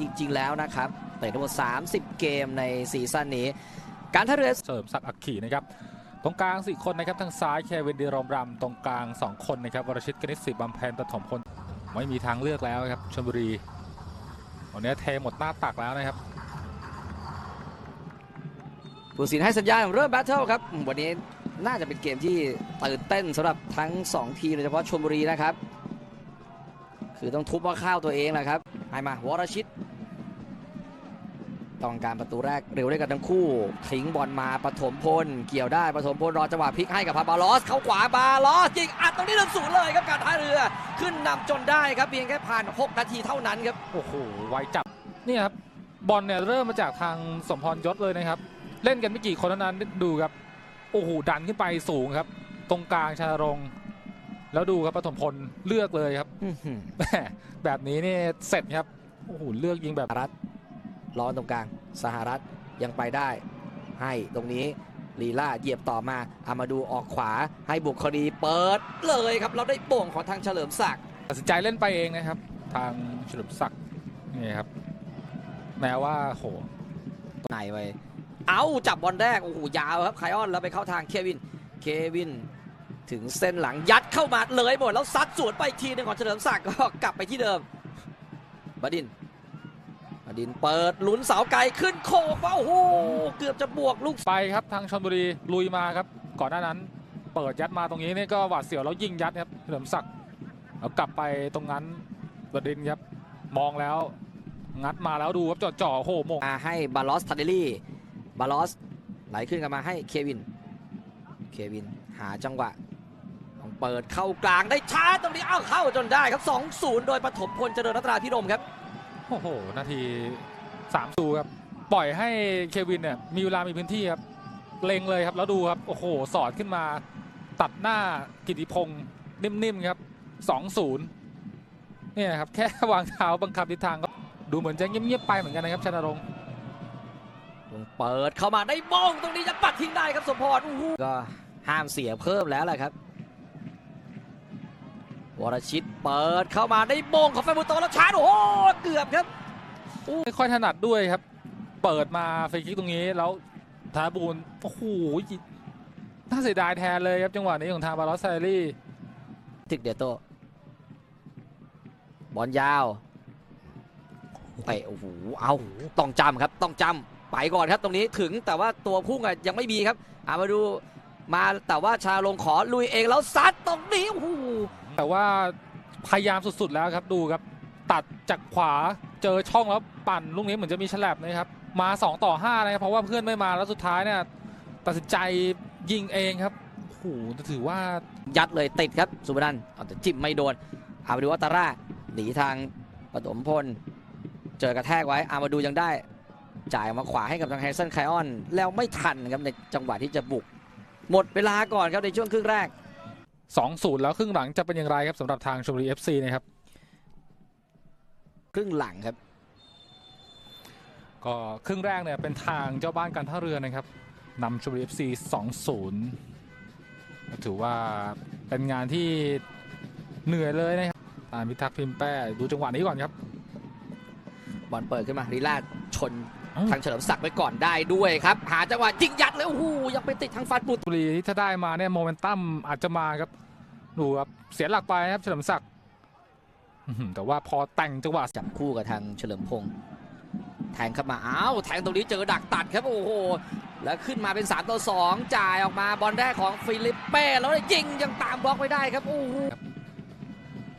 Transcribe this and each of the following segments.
จริง ๆ แล้วนะครับเตะทั้งหมด 30 เกมในซีซั่นนี้ การท่าเรือเสริมศักดิ์อักขีนะครับตรงกลางสี่คนนะครับทางซ้ายแควินดีรอมรำตรงกลาง 2 คนนะครับวรชิตกนิษฐ์ศิบำเพ็ญปฐมพลไม่มีทางเลือกแล้วครับชลบุรีวันนี้เทหมดหน้าตักแล้วนะครับผู้สินให้สัญญาณเริ่มแบทเทิลครับ วันนี้น่าจะเป็นเกมที่ตื่นเต้นสำหรับทั้ง 2 ทีมโดยเฉพาะชลบุรีนะครับ คือต้องทุบว่าข้าวตัวเองแหละครับให้มาวรชิต ต้องการประตูแรกเร็วได้กันทั้งคู่ ทิ้งบอลมาปฐมพล เกี่ยวได้ปฐมพลรอจังหวะพลิกให้กับพาบาลอส เข้าขวาบาลอสยิงอัดตรงนี้หนึ่งศูนย์เลยครับการท่าเรือ ขึ้นนำจนได้ครับเพียงแค่ผ่าน 6 นาทีเท่านั้นครับโอ้โหไวจับเนี่ยครับบอลเนี่ยเริ่มมาจากทางสมพรยศเลยนะครับ เล่นกันไม่กี่คนเท่านั้นดูครับโอ้โหดันขึ้นไปสูงครับ ตรงกลางชารงค์แล้วดูครับปฐมพลเลือกเลยครับอื้อหือแหม่แบบนี้นี่เสร็จครับโอ้โหเลือกยิงแบบสห ร้อนตรงกลางสหรัฐยังไปได้ ให้ตรงนี้ลีลาเหยียบต่อมาอามาดูออกขวาให้บุคคลีเปิดเลยครับ เราได้โป่งของทางเฉลิมศักดิ์ตัดสินใจเล่นไปเองนะครับ ทางเฉลิมศักดิ์นี่ครับ แม้ว่าโหไหนไปเอาจับบอลแรกโอ้โหยาวครับไคออนแล้วไปเข้าทางเควินเควิน ถึงเส้นหลังยัดเข้ามาเลยหมดแล้วซัดสวนไปทีนึงของเฉลิมศักดิ์ก็กลับไปที่เดิมบดิน ดินเปิดลุ้นเสาไกลขึ้นโคกว่าโอ้โหเกือบจะบวกลูกไปครับทางชลบุรีลุยมาครับ ก่อนหน้านั้น เปิดยัดมาตรงนี้นี่ก็หวาดเสียวแล้วยิงยัดครับเฉลิมศักดิ์แล้วกลับไปตรงนั้นบดินทร์ครับมองแล้ว งัดมาแล้วดูครับจ่อๆโอ้โหโมงมาให้บาลอสทันเดลี่บาลอสไหลขึ้นกันมาให้เควิน เควินหาจังหวะต้องเปิดเข้ากลางได้ช้าตรงนี้เอ้าเข้าจนได้ครับ 2-0 โดยปฐมพลเจริญรัตนาพิรมครับ โอ้โห นาทีสามสูครับ ปล่อยให้เควินเนี่ยมีเวลามีพื้นที่ครับเล็งเลยครับแล้วดูครับ โอ้โห สอดขึ้นมาตัดหน้ากิติพงศ์นิ่มๆครับสองศูนย์เนี่ยครับ แค่วางเท้าบังคับทิศทางก็ดูเหมือนจะเงียบๆไปเหมือนกันนะครับชนรงค์เปิดเข้ามาได้มองตรงนี้จะปัดทิ้งได้ครับสมพรอู้หูก็ห้ามเสียเพิ่มแล้วแหละครับ วรชิตเปิดเข้ามาได้มงของแฟนบุโตแล้วชาร์จโอ้โหเกือบครับไม่ค่อยถนัดด้วยครับ เปิดมาฟรีคิกตรงนี้แล้วธนบูลโอ้โหน่าเสียดายแทนเลยครับจังหวะนี้ของทางบาลอสไซรี่ถึกเดียโตบอลยาวเตะโอ้โหเอาต้องจำครับต้องจำไปก่อนครับตรงนี้ถึงแต่ว่าตัวพุ่งอะยังไม่มีครับอามาดูมาแต่ว่าชาลงขอลุยเองแล้วซัดตรงนี้โอ้โห แต่ว่าพยายามสุดๆแล้วครับดูครับ ตัดจากขวาเจอช่องแล้วปั่นลูกนี้เหมือนจะมีฉลับนะครับ มา 2 ต่อ 5 นะครับ เพราะว่าเพื่อนไม่มาแล้วสุดท้ายเนี่ยตัดสินใจยิงเองครับโอ้โหถือว่ายัดเลยติดครับสุบนันเอาแต่จิ้มไม่โดนอามาดูวัตร่าหนีทางปฐมพล เจอกระแทกไว้อามาดูยังได้ จ่ายมาขวาให้กับทางแฮนเซนไคออน แล้วไม่ทันครับในจังหวะที่จะบุก หมดเวลาก่อนครับในช่วงครึ่งแรก 2-0 แล้วครึ่งหลังจะเป็นอย่างไรครับสำหรับทางชมบุรี FC นะครับ ครึ่งหลังครับ ก็ครึ่งแรกเนี่ยเป็นทางเจ้าบ้านการท่าเรือนะครับนำชมบุรี FC 2-0 ถือว่าเป็นงานที่เหนื่อยเลยนะครับตามพิทักษ์พิมพ์แป้ดูจังหวะนี้ก่อนครับบอลเปิดขึ้นมาลีลาดชนเอ้า ทางเฉลิมศักดิ์ไปก่อนได้ด้วยครับ หาจังหวะยิงยัดเลยโอ้โหยังไปติดทางฟันปุดบุรีที่ถ้าได้มาเนี่ยโมเมนตัมอาจจะมาครับดูครับเสียหลักไปนะครับเฉลิมศักดิ์อื้อหือแต่ว่าพอแต่งจังหวะจับคู่กับทางเฉลิมพงษ์แทงเข้ามาอ้าวแทงตรงนี้เจอดักตัดครับโอ้โหแล้วขึ้นมาเป็น 3 ต่อ 2 จ่ายออกมาบอลแรกของฟิลิปเป้แล้วยิงยังตามบล็อกไว้ได้ครับโอ้โห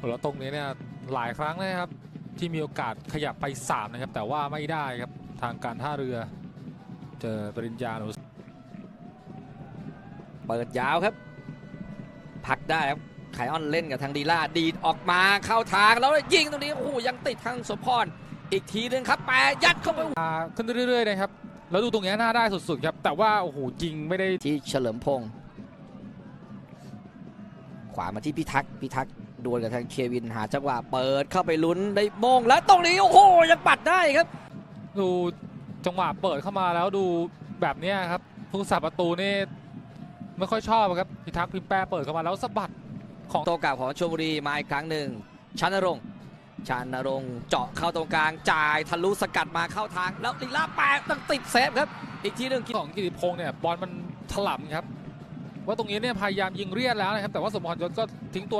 แล้วตรงนี้เนี่ยหลายครั้งเลยครับ ที่มีโอกาสขยับไปสามนะครับ แต่ว่าไม่ได้ครับ ทางการท่าเรือ เจอปริญญาหนูเปิดยาวครับผลักได้ครับไคออนเล่นกับทางดีล่าดีดออกมาเข้าทางแล้วยิงตรงนี้โอ้โหยังติดทางสมพรอีกทีหนึงครับแปรยัดเข้าไปมาขึ้นเรื่อยๆนะครับแล้วดูตรงนี้หน้าได้สุดๆครับแต่ว่าโอ้โหยิงไม่ได้ที่เฉลิมพงศ์ขวามาที่พิทักษ์พิทักษ์ดวลกับทางเควินหาจังหวะเปิดเข้าไปลุ้นได้โมงแล้วตรงนี้โอ้โหยังปัดได้ครับ ดูจังหวะเปิดเข้ามาแล้วดูแบบเนี้ยครับผู้สับประตูนี่ไม่ค่อยชอบครับพิทักษ์พิมพ์แปรเปิดเข้ามาแล้วสะบัดตัวเก่าของชลบุรีมาอีกครั้งหนึ่งชันนรงค์ชานรงค์เจาะเข้าตรงกลางจ่ายทะลุสกัดมาเข้าทาง แล้วลีลาแปะต้องติดเซฟครับ อีกทีหนึ่งของกิติพงศ์เนี่ยบอลมันถล่ำครับ ว่าตรงนี้เนี่ยพยายามยิงเรียดแล้วนะครับ แต่ว่าสมพรยศก็ทิ้งตัว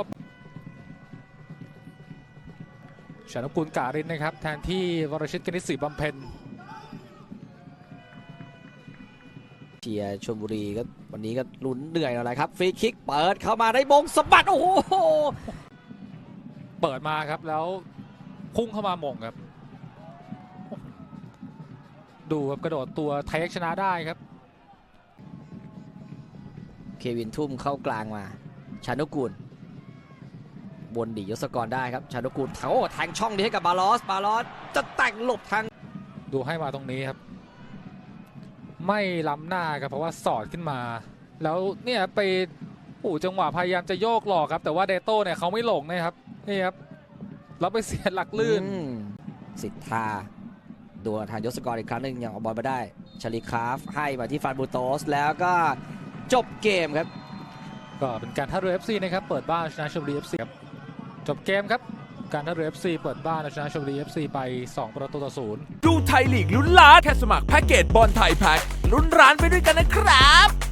ชนกุลการินนะครับ แทนที่วรชิตกนิษฐ์ศรีบำเพ็ญเชียร์ชลบุรีก็วันนี้ก็ลุ้นเหนื่อยหน่อยนะครับฟรีคิกเปิดเข้ามาได้บงสะบัดโอ้โหเปิดมาครับแล้วพุ่งเข้ามาหม่งครับ ดูครับกระโดดตัวเทคชนะได้ครับ เควินทุ่มเข้ากลางมา ชานุกูล บนดียศกรได้ครับชานุกูลโอ้แทงช่องนี้ให้กับบาลอสบาลอสจะแต่งหลบทางดูให้มาตรงนี้ครับ ไม่ล้ำหน้าครับเพราะว่าสอดขึ้นมา แล้วเนี่ยไปโอ้โหจังหวะพยายามจะโยกหลอกครับ แต่ว่าเดโต้เนี่ยเขาไม่หลงนะครับนี่ครับแล้วไปเสียหลักลื่นอืมสิทธาดูทางยศกรอีกครั้งหนึ่งยังเอาบอลมาได้ชาลิคาฟให้มาที่ฟานบูโตสแล้วก็จบเกมครับ ก็เป็นการท่าเรือ FC นะครับ เปิดบ้านเอาชนะชลบุรี FC ครับ จบเกมครับ การท่าเรือ FC เปิดบ้านเอาชนะชลบุรี FC ไป 2 ประตูต่อศูนย์ ดูไทยลีกลุ้นล้านแค่สมัครแพ็กเกจบอลไทยแพ็กลุ้นร้านไปด้วยกันนะครับ